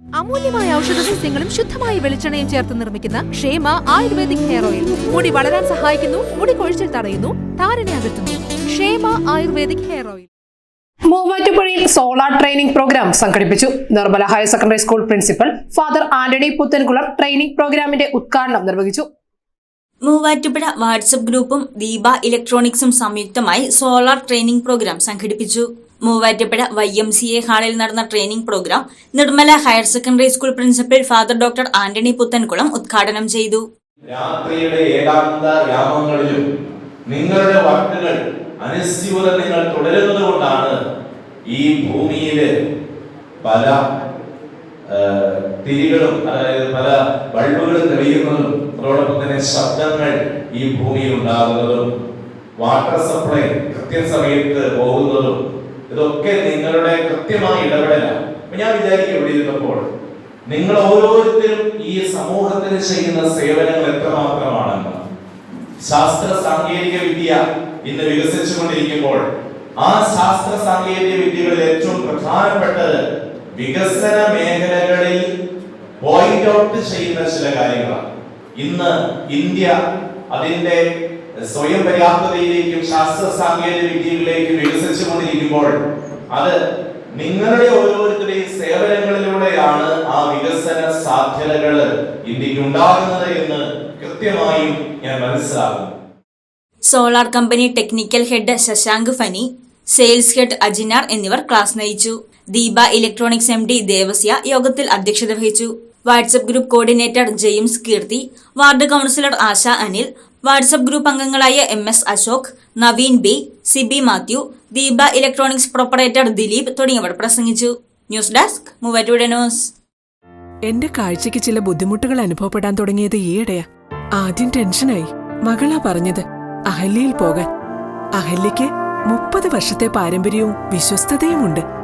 അമൂല്യമായ ഔഷധ സസ്യങ്ങളും ശുദ്ധമായ വെളിച്ചെണ്ണയും ചേർത്ത് നിർമ്മിക്കുന്ന ക്ഷേമ ആയുർവേദിക് ഹെയർ ഓയിൽ. മുടി വളരാൻ സഹായിക്കുന്നു മുടി കൊഴിച്ചിൽ തടയുന്നു താരനെ അകറ്റുന്നു. Kshema Ayurvedic hair oil. മൂവാറ്റുപുഴയിൽ സോളാർ ട്രെയിനിംഗ് പ്രോഗ്രാം സംഘടിപ്പിച്ചു. Nirmala higher secondary school principal father Antony Puthenkulam training പ്രോഗ്രാമിന്റെ ഉദ്ഘാടനം നിർവഹിച്ചു. മൂവാറ്റുപുഴ വാട്സപ്പ് ഗ്രൂപ്പും ദീപ ഇലക്ട്രോണിക്സും സംയുക്തമായി സോളാർ ട്രെയിനിംഗ് പ്രോഗ്രാം സംഘടിപ്പിച്ചു. Muvattupuzha Y M C A ഹാളിൽ നടന്ന training programme Nirmala higher secondary school principal father doctor Antony Puthenkulam ഉദ്ഘാടനം ചെയ്തു. രാത്രിയുടെ ഏകാന്ത യാമങ്ങളിലും നിങ്ങളുടെ വാക്കുകൾ അനുസ്യൂതം നിങ്ങൾ തുടരുന്നത് കൊണ്ടാണ് ഈ ഭൂമിയിൽ പല തിരികളും അതായത് പല ബൾബുകളും തെളിയുന്നതും അതോടൊപ്പം തന്നെ ശബ്ദങ്ങൾ ഈ ഭൂമിയിൽ ഉണ്ടാകുന്നതും വാട്ടർ സപ്ലൈ കൃത്യസമയത്ത് പോകുന്നതും ഇതൊക്കെ നിങ്ങളുടെ കൃത്യമായ ഇടപെടലാണ്. ഞാൻ വിചാരിക്കും ഇവിടെ ഇരുന്നപ്പോൾ നിങ്ങൾ ഓരോരുത്തരും ഈ സമൂഹത്തിന് ചെയ്യുന്ന സേവനങ്ങൾ എത്രമാത്രമാണെന്ന്. ശാസ്ത്ര സാങ്കേതിക വിദ്യ ഇന്ന് വികസിച്ചുകൊണ്ടിരിക്കുമ്പോൾ ആ ശാസ്ത്ര സാങ്കേതിക വിദ്യകളിൽ ഏറ്റവും പ്രധാനപ്പെട്ടത് വികസന മേഖലകളിൽ പോയിന്റ് ഔട്ട് ചെയ്യുന്ന ചില കാര്യങ്ങളാണ്. ഇന്ന് ഇന്ത്യ അതിന്റെ സ്വയം പര്യാപ്തതയിലേക്കും ശാസ്ത്ര സാങ്കേതിക വിദ്യകളിലേക്കും വികസിച്ചുകൊണ്ടിരിക്കുമ്പോൾ അത് നിങ്ങളുടെ ഓരോരുത്തരുടെയും സേവനങ്ങളിലൂടെയാണ് ആ വികസന സാധ്യതകൾ ഇന്ത്യയ്ക്ക് ഉണ്ടാകുന്നത് എന്ന് കൃത്യമായും ഞാൻ മനസ്സിലാക്കുന്നു. Solar company technical head Shashank Phani sales head Ajinar എന്നിവർ ക്ലാസ് നയിച്ചു. Deepa electronics M D Devasya യോഗത്തിൽ അധ്യക്ഷത വഹിച്ചു. WhatsApp group coordinator James Keerthi ward councillor Asha Anil WhatsApp group അംഗങ്ങളായ M S Ashok Naveen B Sibi Mathew Deepa electronics proprietor Dileep തുടങ്ങിയവർ പ്രസംഗിച്ചു. News desk Muvattupuzha news. എന്റെ കാഴ്ചയ്ക്ക് ചില ബുദ്ധിമുട്ടുകൾ അനുഭവപ്പെടാൻ തുടങ്ങിയത് ഈയിടെയാ. ആദ്യം ടെൻഷനായി. മകളാ പറഞ്ഞത് അഹല്യയിൽ പോകാൻ. അഹല്യയ്ക്ക് മുപ്പത് വർഷത്തെ പാരമ്പര്യവും വിശ്വസ്തതയുമുണ്ട്.